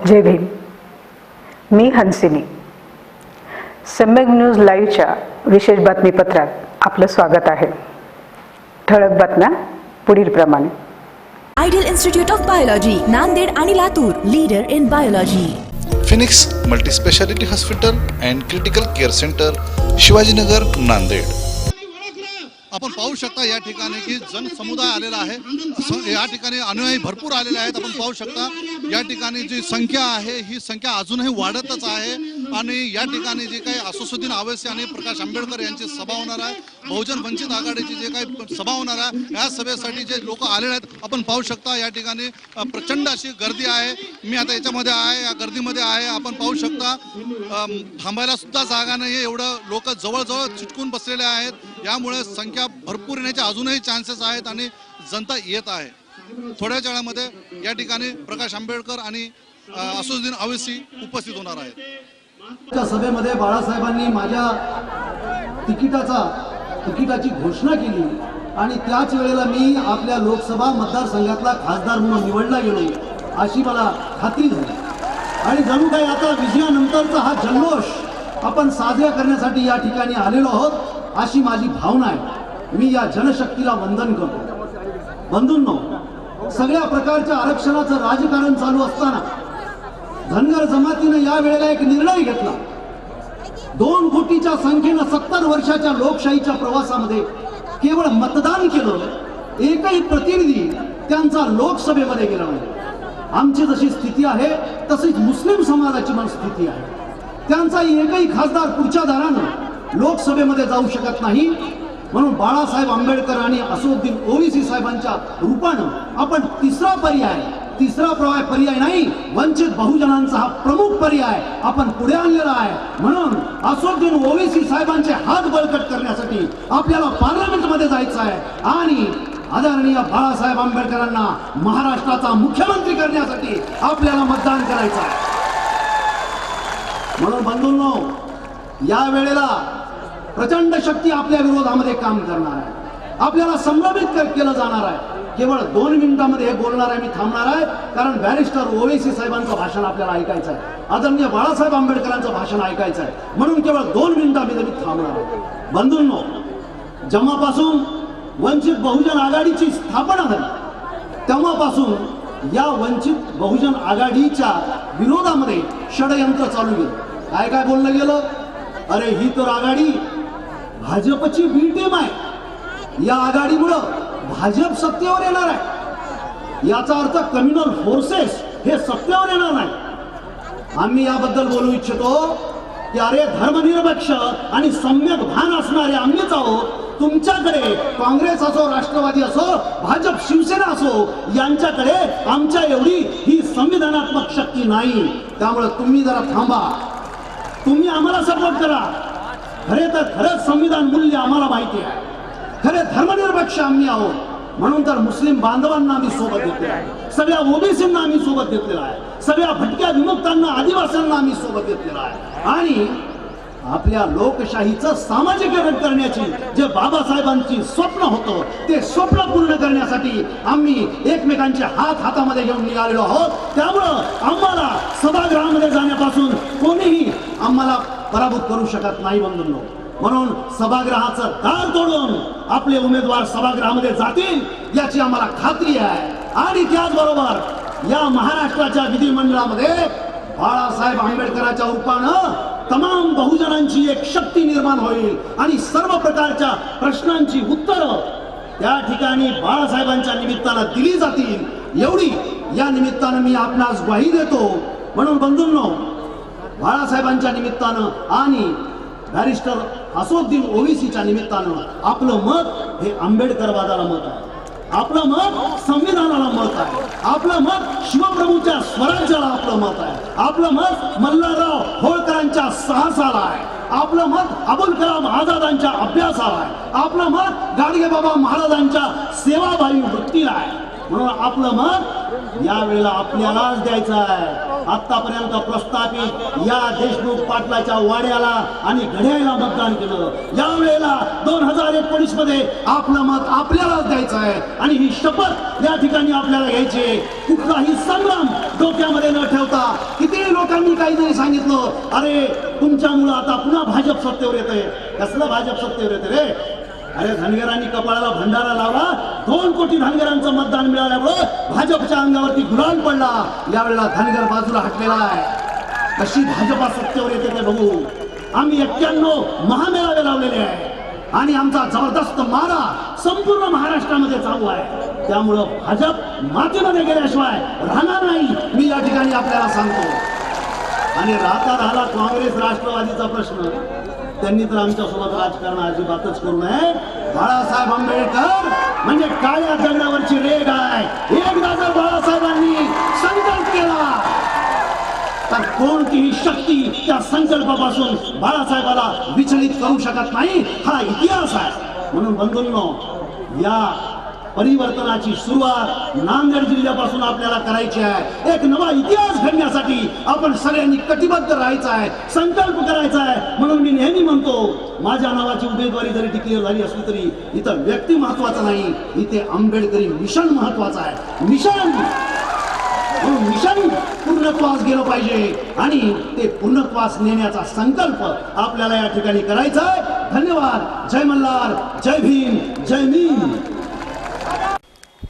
जय भीम. मी हंसिनी. सम्यक न्यूज लाईव्हच्या विशेष बातमीपत्रात आपलं स्वागत आहे. ठळक बातम्या पुढीलप्रमाणे ideal institute of biology Nanded आणि Latur leader in biology Phoenix multispeciality hospital and critical care centre Shivajinagar Nanded. आपण पाहू शकता या ठिकाणी की जनसमुदाय आलेला आहे. या ठिकाणी अनुयायी भरपूर आलेले आहेत. आपण पाहू शकता या ठिकाणी जी संख्या आहे ही संख्या अजूनही वाढतच आहे. आणि या ठिकाणी जे काही असोसुद्दीन आवेसे आणि प्रकाश आंबेडकर यांची सभा होणार आहे बहुजन वंचित आघाडीची जे काही सभा होणार आहे या सभेसाठी जे लोक आलेले आहेत आपण पाहू शकता या ठिकाणी प्रचंड अशी गर्दी आहे. मी आता याच्यामध्ये आहे या गर्दीमध्ये आहे आपण पाहू शकता थांबायला सुद्धा जागा नाही एवढं लोक जवळजवळ चिटकून बसलेले आहेत. यामुळे संख्या भरपूर येण्याचे अजूनही चान्सेस आहेत आणि जनता येत आहे. थोड्याच वेळामध्ये या ठिकाणी प्रकाश आंबेडकर आणि अ, असुद्दीन अवेसी उपस्थित होणार आहेत. त्या सभेमध्ये बाळासाहेबांनी माझ्या तिकिटाचा तिकिटाची घोषणा केली. आणि त्याच वेळेला मी आपल्या लोकसभा मतदारसंघातला खासदार म्हणून निवडला गेलो अशी मला खात्री झाली. आणि जणू काही आता विजयानंतरचा हा जल्लोष आपण साजरा करण्यासाठी या ठिकाणी आलेलो आहोत अशी माझी भावना आहे. मी या जनशक्तीला वंदन करतो. बंधूंनो सगळ्या प्रकारच्या आरक्षणाचं राजकारण चालू असताना धनगर जमातीनं या वेळेला एक निर्णय घेतला. दोन कोटीच्या संख्येनं सत्तर वर्षाच्या लोकशाहीच्या प्रवासामध्ये केवळ मतदान केलं एकही प्रतिनिधी त्यांचा लोकसभेमध्ये गेला नाही. आमची जशी स्थिती आहे तशीच मुस्लिम समाजाची पण स्थिती आहे. त्यांचा एकही खासदार पुढच्या दारानं लोकसभेमध्ये जाऊ शकत नाही. म्हणून बाळासाहेब आंबेडकर आणि असुद्दीन ओवीसी साहेबांच्या रूपानं आपण तिसरा पर्याय तिसरा पर्याय पर्याय नाही. वंचित बहुजनांचा हा प्रमुख पर्याय. आपण पुढे आणलेला आहे. म्हणून असोद्दीन ओवेसी साहेबांचे हात बळकट करण्यासाठी आपल्याला पार्लमेंटमध्ये जायचं आहे. आणि आदरणीय बाळासाहेब आंबेडकरांना महाराष्ट्राचा मुख्यमंत्री करण्यासाठी आपल्याला मतदान करायचं आहे. म्हणून बंधूंनो या वेळेला प्रचंड शक्ती आपल्या विरोधामध्ये काम करणार आहे. आपल्याला संभ्रमित केलं जाणार आहे. केवळ दोन मिनिटांमध्ये हे बोलणार आहे मी थांबणार आहे. कारण बॅरिस्टर ओवेसी साहेबांचं भाषण आपल्याला ऐकायचं आहे. आदरणीय बाळासाहेब आंबेडकरांचं भाषण ऐकायचं आहे. म्हणून केवळ दोन मिनिटांमध्ये मी थांबणार आहे. बंधूंनो जेव्हापासून वंचित बहुजन आघाडीची स्थापना झाली तेव्हापासून या वंचित बहुजन आघाडीच्या विरोधामध्ये षडयंत्र चालू गेलं. काय काय बोललं गेलं? अरे ही तर आघाडी भाजपची बी टीम आहे. या आघाडीमुळं भाजप सत्तेवर येणार आहे. याचा अर्थ कम्युनल फोर्सेस हे सत्तेवर येणार नाही. आम्ही याबद्दल बोलू इच्छितो की अरे धर्मनिरपेक्ष आणि सम्यक भान असणारे आम्हीच आहोत. तुमच्याकडे काँग्रेस असो राष्ट्रवादी असो भाजप शिवसेना असो यांच्याकडे आमच्या एवढी ही संविधानात्मक शक्ती नाही. त्यामुळे तुम्ही जरा थांबा. तुम्ही आम्हाला सपोर्ट करा. खरे तर खरंच संविधान मूल्य आम्हाला माहिती आहे. खरे धर्मनिरपेक्ष आम्ही आहोत. म्हणून तर मुस्लिम बांधवांना आम्ही सोबत घेतलेला आहे. सगळ्या ओबीसींना आम्ही सोबत घेतलेला आहे. सगळ्या भटक्या विमुक्तांना आदिवासींना आम्ही सोबत घेतलेला आहे. आणि आपल्या लोकशाहीचं सामाजिकरण करण्याची जे बाबासाहेबांची स्वप्न होतं ते स्वप्न पूर्ण करण्यासाठी आम्ही एकमेकांचे हात हातामध्ये घेऊन निघालेलो आहोत. त्यामुळं आम्हाला सभागृहामध्ये जाण्यापासून कोणीही आम्हाला पराभूत करू शकत नाही बंधूंनो. म्हणून सभागृहाचं दार तोडून आपले उमेदवार सभागृहामध्ये जातील याची आम्हाला खात्री आहे. आणि त्याचबरोबर या महाराष्ट्राच्या विधिमंडळामध्ये बाळासाहेब आंबेडकरांच्या रूपानं तमाम बहुजनांची एक शक्ती निर्माण होईल आणि सर्व प्रकारच्या प्रश्नांची उत्तरं त्या ठिकाणी बाळासाहेबांच्या निमित्तानं दिली जातील. एवढी या निमित्तानं मी आपणास ग्वाही देतो. म्हणून बंधूंनो बाळासाहेबांच्या निमित्तानं आणि बॅरिस्टर असोद्दीन ओवीसीच्या निमित्तानं आपलं मत हे आंबेडकरवादाला मत आहे. आपलं मत संविधानाला मत आहे. आपलं मत शिवप्रभूच्या स्वराज्याला आपलं मत आहे. आपलं मत मल्हारराव होळकरांच्या साहसाला आहे. आपलं मत अबुल कलाम आझादांच्या अभ्यासाला आहे. आपलं मत गाडगे बाबा महाराजांच्या सेवाभावी वृत्तीला आहे. म्हणून आपलं मत यावेळेला आपल्यालाच द्यायचं आहे. आतापर्यंत प्रस्थापित या देशमुख पाटलाच्या वाड्याला आणि घड्याला मतदान केलं. या वेळेला दोन हजार एकोणीसमध्ये आपलं मत आपल्यालाच द्यायचं आहे. आणि ही शपथ या ठिकाणी आपल्याला घ्यायची आहे. कुठलाही संग्राम डोक्यामध्ये न ठेवता किती लोकांनी काहीतरी सांगितलं अरे तुमच्यामुळं आता पुन्हा भाजप सत्तेवर येते कसलं भाजप सत्तेवर येते रे? अरे धनगरांनी कपाळाला भंडारा लावला दोन कोटी धनगरांचं मतदान मिळाल्यामुळं भाजपच्या अंगावरती गुलाल पडला. यावेळेला धनगर बाजूला हटलेला आहे. कशी भाजपा सत्तेवर येते ते बघू. आम्ही एक्क्याण्णव महामेळावे लावलेले आहे. आणि आमचा जबरदस्त मारा संपूर्ण महाराष्ट्रामध्ये चालू आहे. त्यामुळं भाजप मातीमध्ये गेल्याशिवाय राहणार नाही मी या ठिकाणी आपल्याला सांगतो. आणि राहता राहिला काँग्रेस राष्ट्रवादीचा प्रश्न. त्यांनी तर आमच्यासोबत राजकारण अजिबातच करू नये. बाळासाहेब आंबेडकर म्हणजे काळ्या दगडावरची रेग आहे. एकदा जर बाळासाहेबांनी संकल्प केला तर कोणतीही शक्ती त्या संकल्पापासून बाळासाहेबाला विचलित करू शकत नाही. हा इतिहास आहे. म्हणून बंधूंनो या परिवर्तनाची सुरुवात नांदेड जिल्ह्यापासून आपल्याला करायची आहे. एक नवा इतिहास घडण्यासाठी आपण सगळ्यांनी कटिबद्ध राहायचं आहे संकल्प करायचा आहे. म्हणून मी नेहमी म्हणतो माझ्या नावाची उमेदवारी जरी डिक्लेअर झाली असली तरी इथं व्यक्ती महत्त्वाचा नाही इथे आंबेडकरी मिशन महत्वाचं आहे. मिशन! म्हणून मिशन पूर्णत्वास गेलं पाहिजे आणि ते पूर्णत्वास नेण्याचा संकल्प आपल्याला या ठिकाणी करायचा आहे. धन्यवाद. जय मल्हार. जय भीम. जय भीम